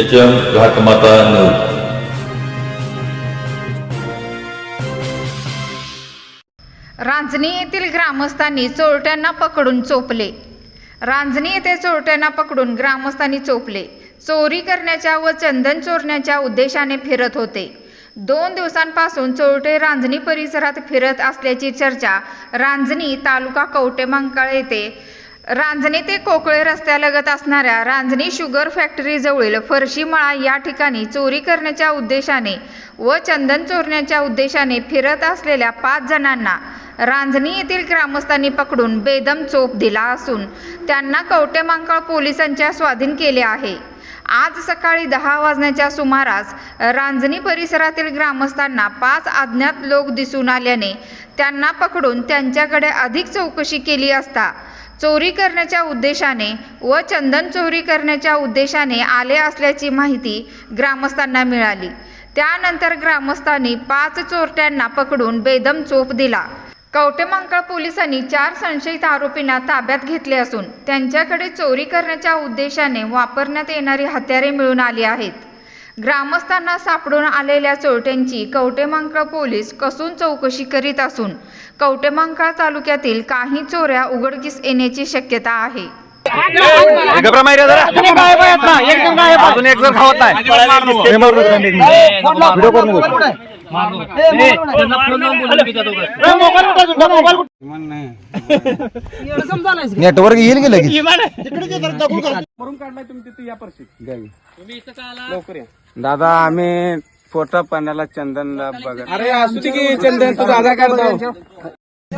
H M Ghatmata news Ranjani येथील ग्रामस्थांनी चोरट्यांना पकडून चोपले. रांजणी येथे चोरट्यांना पकडून ग्रामस्थांनी चोपले. चोरी करण्याच्या व चंदन चोरण्याच्या उद्देशाने फिरत होते. दोन दिवसांपासून चोरटे रांजणी परिसरात फिरत असल्याची चर्चा रांजणी तालुका कवटेमंकाळ येथे रांजणी ते कोकळे रस्त्यालगत असणाऱ्या रांजणी शुगर फॅक्टरीजवळील फरशीमळा या ठिकाणी चोरी करण्याच्या उद्देशाने व चंदन चोरण्याच्या उद्देशाने फिरत असलेल्या पाच जणांना रांजणी येथील ग्रामस्थांनी पकडून बेदम चोप दिला असून त्यांना कवटेमांकाळ पोलिसांच्या स्वाधीन केले आहे. आज सकाळी दहा वाजण्याच्या सुमारास रांजणी परिसरातील ग्रामस्थांना पाच अज्ञात लोक दिसून आल्याने त्यांना पकडून त्यांच्याकडे अधिक चौकशी केली असता चोरी करण्याच्या उद्देशाने व चंदन चोरी करण्याच्या उद्देशाने आले असल्याची माहिती ग्रामस्थांना मिळाली. त्यानंतर ग्रामस्थांनी पाच चोरट्यांना पकडून बेदम चोप दिला. कवटेमांकळ पोलिसांनी चार संशयित आरोपींना ताब्यात घेतले असून त्यांच्याकडे चोरी करण्याच्या उद्देशाने वापरण्यात येणारी हत्यारे मिळून आली आहेत. ग्रामस्थांना सापडून आलेल्या चोरट्यांची कवटेमांकळ पोलीस कसून चौकशी करीत असून कवटेमांकाळ तालुक्यातील काही चोऱ्या उघडकीस येण्याची शक्यता आहे. घबरा माहिती जरा. अजून एक जण खावत नाही. व्हिडिओ करून नेटवर्क येईल की लगेच? दादा आम्ही फोटो पाण्याला चंदन बघत अरे असू की चंदन तुझा आधार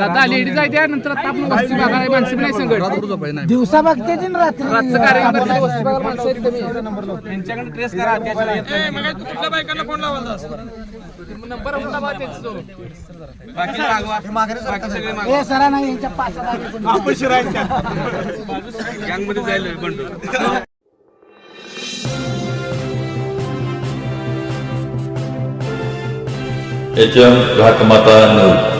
आता लेडीज आहे त्यानंतर आता आपण वस्ती बघायला माणसं बी नाही. संगत दिवसा बघते ती ना रात्री. रातचं कार्य करते वस्ती बघायला माणसं आहेत कमी आहे. त्यांच्याकडे ट्रेस करा त्याच्यावर येत नाही. नंबर बा त्यांचं. हे सरा नाही यांच्या पाच आपण शिरायच्या. गँगमध्ये जायला Bandu. H M Ghatmata news